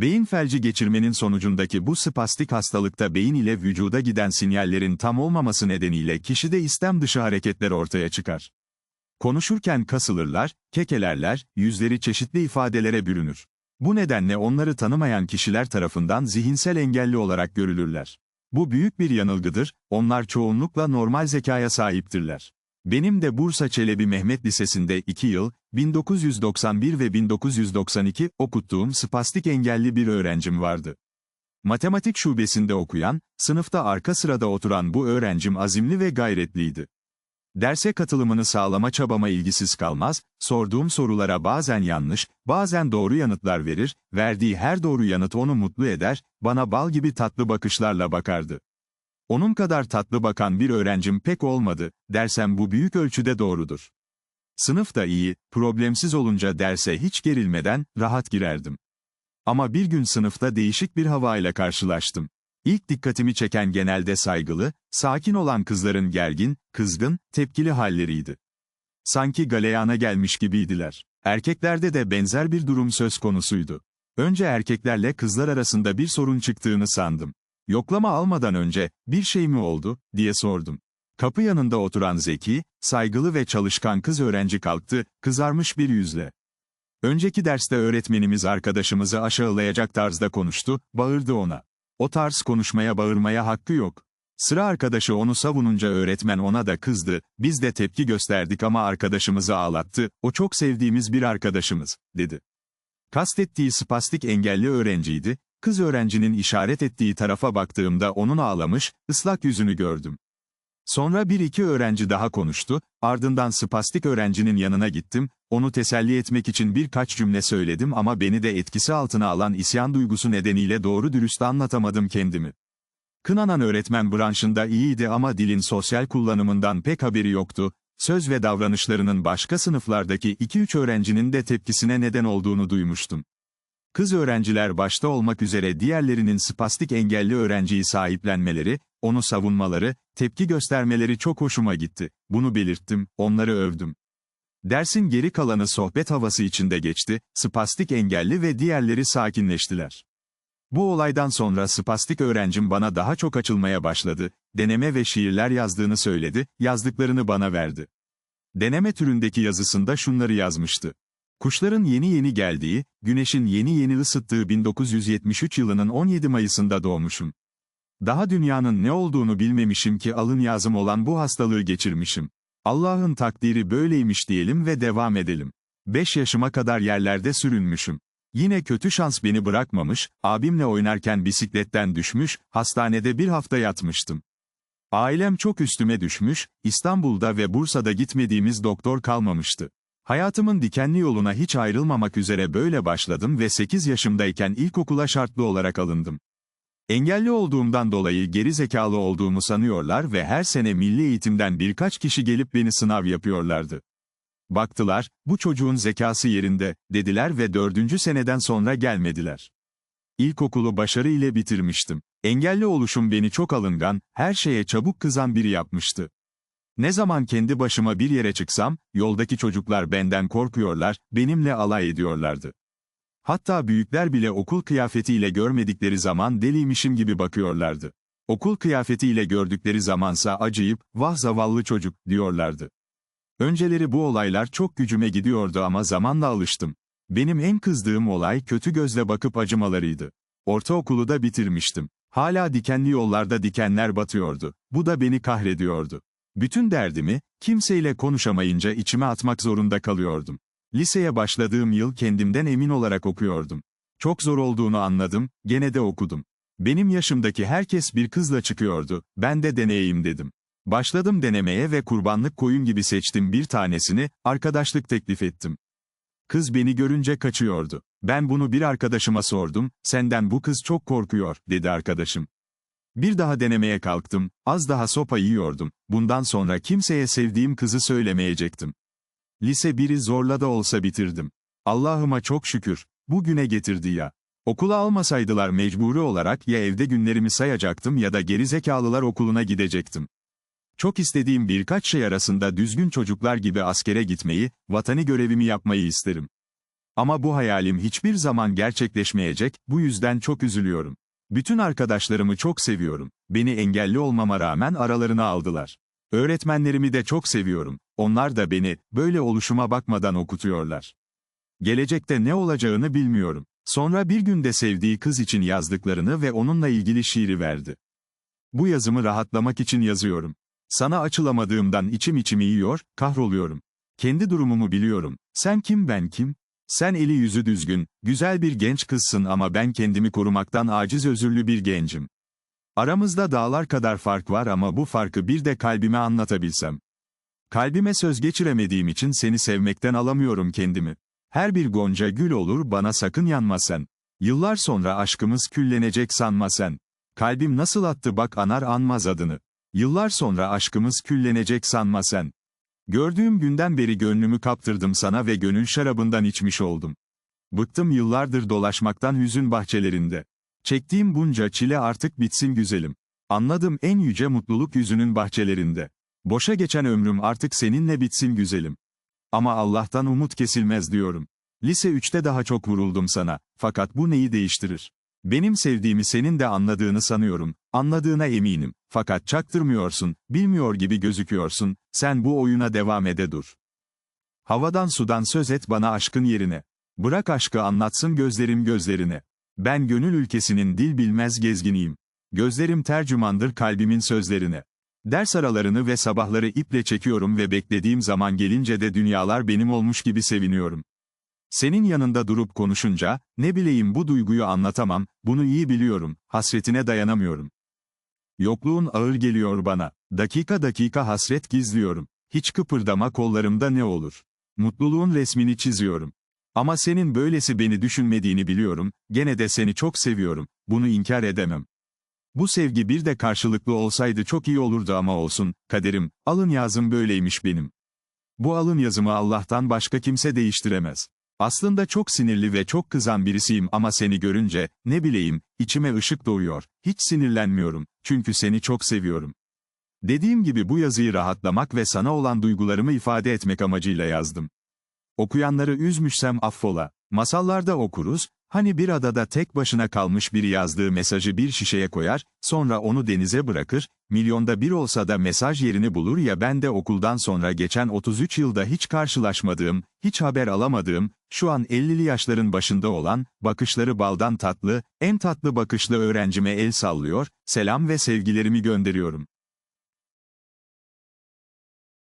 Beyin felci geçirmenin sonucundaki bu spastik hastalıkta beyin ile vücuda giden sinyallerin tam olmaması nedeniyle kişide istem dışı hareketler ortaya çıkar. Konuşurken kasılırlar, kekelerler, yüzleri çeşitli ifadelere bürünür. Bu nedenle onları tanımayan kişiler tarafından zihinsel engelli olarak görülürler. Bu büyük bir yanılgıdır, onlar çoğunlukla normal zekaya sahiptirler. Benim de Bursa Çelebi Mehmet Lisesi'nde 2 yıl, 1991 ve 1992 okuttuğum spastik engelli bir öğrencim vardı. Matematik şubesinde okuyan, sınıfta arka sırada oturan bu öğrencim azimli ve gayretliydi. Derse katılımını sağlama çabama ilgisiz kalmaz, sorduğum sorulara bazen yanlış, bazen doğru yanıtlar verir, verdiği her doğru yanıt onu mutlu eder, bana bal gibi tatlı bakışlarla bakardı. Onun kadar tatlı bakan bir öğrencim pek olmadı, dersem bu büyük ölçüde doğrudur. Sınıf da iyi, problemsiz olunca derse hiç gerilmeden, rahat girerdim. Ama bir gün sınıfta değişik bir havayla karşılaştım. İlk dikkatimi çeken genelde saygılı, sakin olan kızların gergin, kızgın, tepkili halleriydi. Sanki galeyana gelmiş gibiydiler. Erkeklerde de benzer bir durum söz konusuydu. Önce erkeklerle kızlar arasında bir sorun çıktığını sandım. Yoklama almadan önce, bir şey mi oldu, diye sordum. Kapı yanında oturan zeki, saygılı ve çalışkan kız öğrenci kalktı, kızarmış bir yüzle. Önceki derste öğretmenimiz arkadaşımızı aşağılayacak tarzda konuştu, bağırdı ona. O tarz konuşmaya bağırmaya hakkı yok. Sıra arkadaşı onu savununca öğretmen ona da kızdı, biz de tepki gösterdik ama arkadaşımızı ağlattı, o çok sevdiğimiz bir arkadaşımız, dedi. Kastettiği spastik engelli öğrenciydi, kız öğrencinin işaret ettiği tarafa baktığımda onun ağlamış, ıslak yüzünü gördüm. Sonra bir iki öğrenci daha konuştu, ardından spastik öğrencinin yanına gittim, onu teselli etmek için birkaç cümle söyledim ama beni de etkisi altına alan isyan duygusu nedeniyle doğru dürüst anlatamadım kendimi. Kınanan öğretmen branşında iyiydi ama dilin sosyal kullanımından pek haberi yoktu, söz ve davranışlarının başka sınıflardaki 2-3 öğrencinin de tepkisine neden olduğunu duymuştum. Kız öğrenciler başta olmak üzere diğerlerinin spastik engelli öğrenciyi sahiplenmeleri, onu savunmaları, tepki göstermeleri çok hoşuma gitti. Bunu belirttim, onları övdüm. Dersin geri kalanı sohbet havası içinde geçti, spastik engelli ve diğerleri sakinleştiler. Bu olaydan sonra spastik öğrencim bana daha çok açılmaya başladı, deneme ve şiirler yazdığını söyledi, yazdıklarını bana verdi. Deneme türündeki yazısında şunları yazmıştı. Kuşların yeni yeni geldiği, güneşin yeni yeni ısıttığı 1973 yılının 17 Mayıs'ında doğmuşum. Daha dünyanın ne olduğunu bilmemişim ki alın yazım olan bu hastalığı geçirmişim. Allah'ın takdiri böyleymiş diyelim ve devam edelim. 5 yaşıma kadar yerlerde sürünmüşüm. Yine kötü şans beni bırakmamış, abimle oynarken bisikletten düşmüş, hastanede bir hafta yatmıştım. Ailem çok üstüme düşmüş, İstanbul'da ve Bursa'da gitmediğimiz doktor kalmamıştı. Hayatımın dikenli yoluna hiç ayrılmamak üzere böyle başladım ve 8 yaşımdayken ilkokula şartlı olarak alındım. Engelli olduğumdan dolayı geri zekalı olduğumu sanıyorlar ve her sene milli eğitimden birkaç kişi gelip beni sınav yapıyorlardı. Baktılar, bu çocuğun zekası yerinde, dediler ve dördüncü seneden sonra gelmediler. İlkokulu başarı ile bitirmiştim. Engelli oluşum beni çok alıngan, her şeye çabuk kızan biri yapmıştı. Ne zaman kendi başıma bir yere çıksam, yoldaki çocuklar benden korkuyorlar, benimle alay ediyorlardı. Hatta büyükler bile okul kıyafetiyle görmedikleri zaman deliymişim gibi bakıyorlardı. Okul kıyafetiyle gördükleri zamansa acıyıp, vah zavallı çocuk, diyorlardı. Önceleri bu olaylar çok gücüme gidiyordu ama zamanla alıştım. Benim en kızdığım olay kötü gözle bakıp acımalarıydı. Ortaokulu da bitirmiştim. Hala dikenli yollarda dikenler batıyordu. Bu da beni kahrediyordu. Bütün derdimi, kimseyle konuşamayınca içime atmak zorunda kalıyordum. Liseye başladığım yıl kendimden emin olarak okuyordum. Çok zor olduğunu anladım, gene de okudum. Benim yaşımdaki herkes bir kızla çıkıyordu, ben de deneyeyim dedim. Başladım denemeye ve kurbanlık koyun gibi seçtim bir tanesini, arkadaşlık teklif ettim. Kız beni görünce kaçıyordu. Ben bunu bir arkadaşıma sordum, senden bu kız çok korkuyor, dedi arkadaşım. Bir daha denemeye kalktım, az daha sopa yiyordum, bundan sonra kimseye sevdiğim kızı söylemeyecektim. Lise 1'i zorla da olsa bitirdim. Allah'ıma çok şükür, bugüne getirdi ya. Okula almasaydılar mecburi olarak ya evde günlerimi sayacaktım ya da gerizekalılar okuluna gidecektim. Çok istediğim birkaç şey arasında düzgün çocuklar gibi askere gitmeyi, vatani görevimi yapmayı isterim. Ama bu hayalim hiçbir zaman gerçekleşmeyecek, bu yüzden çok üzülüyorum. Bütün arkadaşlarımı çok seviyorum. Beni engelli olmama rağmen aralarına aldılar. Öğretmenlerimi de çok seviyorum. Onlar da beni, böyle oluşuma bakmadan okutuyorlar. Gelecekte ne olacağını bilmiyorum. Sonra bir günde sevdiği kız için yazdıklarını ve onunla ilgili şiiri verdi. Bu yazımı rahatlamak için yazıyorum. Sana açılamadığımdan içim içimi yiyor, kahroluyorum. Kendi durumumu biliyorum. Sen kim ben kim? Sen eli yüzü düzgün, güzel bir genç kızsın ama ben kendimi korumaktan aciz özürlü bir gencim. Aramızda dağlar kadar fark var ama bu farkı bir de kalbime anlatabilsem. Kalbime söz geçiremediğim için seni sevmekten alamıyorum kendimi. Her bir gonca gül olur bana sakın yanma sen. Yıllar sonra aşkımız küllenecek sanma sen. Kalbim nasıl attı bak anar anmaz adını. Yıllar sonra aşkımız küllenecek sanma sen. Gördüğüm günden beri gönlümü kaptırdım sana ve gönül şarabından içmiş oldum. Bıktım yıllardır dolaşmaktan hüzün bahçelerinde. Çektiğim bunca çile artık bitsin güzelim. Anladım en yüce mutluluk yüzünün bahçelerinde. Boşa geçen ömrüm artık seninle bitsin güzelim. Ama Allah'tan umut kesilmez diyorum. Lise 3'te daha çok vuruldum sana, fakat bu neyi değiştirir? Benim sevdiğimi senin de anladığını sanıyorum, anladığına eminim, fakat çaktırmıyorsun, bilmiyor gibi gözüküyorsun, sen bu oyuna devam ede dur. Havadan sudan söz et bana aşkın yerine. Bırak aşkı anlatsın gözlerim gözlerine. Ben gönül ülkesinin dil bilmez gezginiyim. Gözlerim tercümandır kalbimin sözlerine. Ders aralarını ve sabahları iple çekiyorum ve beklediğim zaman gelince de dünyalar benim olmuş gibi seviniyorum. Senin yanında durup konuşunca, ne bileyim bu duyguyu anlatamam, bunu iyi biliyorum, hasretine dayanamıyorum. Yokluğun ağır geliyor bana, dakika dakika hasret gizliyorum. Hiç kıpırdama kollarımda ne olur. Mutluluğun resmini çiziyorum. Ama senin böylesi beni düşünmediğini biliyorum, gene de seni çok seviyorum, bunu inkar edemem. Bu sevgi bir de karşılıklı olsaydı çok iyi olurdu ama olsun, kaderim, alın yazım böyleymiş benim. Bu alın yazımı Allah'tan başka kimse değiştiremez. Aslında çok sinirli ve çok kızan birisiyim ama seni görünce, ne bileyim, içime ışık doğuyor, hiç sinirlenmiyorum, çünkü seni çok seviyorum. Dediğim gibi bu yazıyı rahatlamak ve sana olan duygularımı ifade etmek amacıyla yazdım. Okuyanları üzmüşsem affola. Masallarda okuruz, hani bir adada tek başına kalmış biri yazdığı mesajı bir şişeye koyar, sonra onu denize bırakır, milyonda bir olsa da mesaj yerini bulur ya ben de okuldan sonra geçen 33 yılda hiç karşılaşmadığım, hiç haber alamadığım, şu an 50'li yaşların başında olan, bakışları baldan tatlı, en tatlı bakışlı öğrencime el sallıyor, selam ve sevgilerimi gönderiyorum.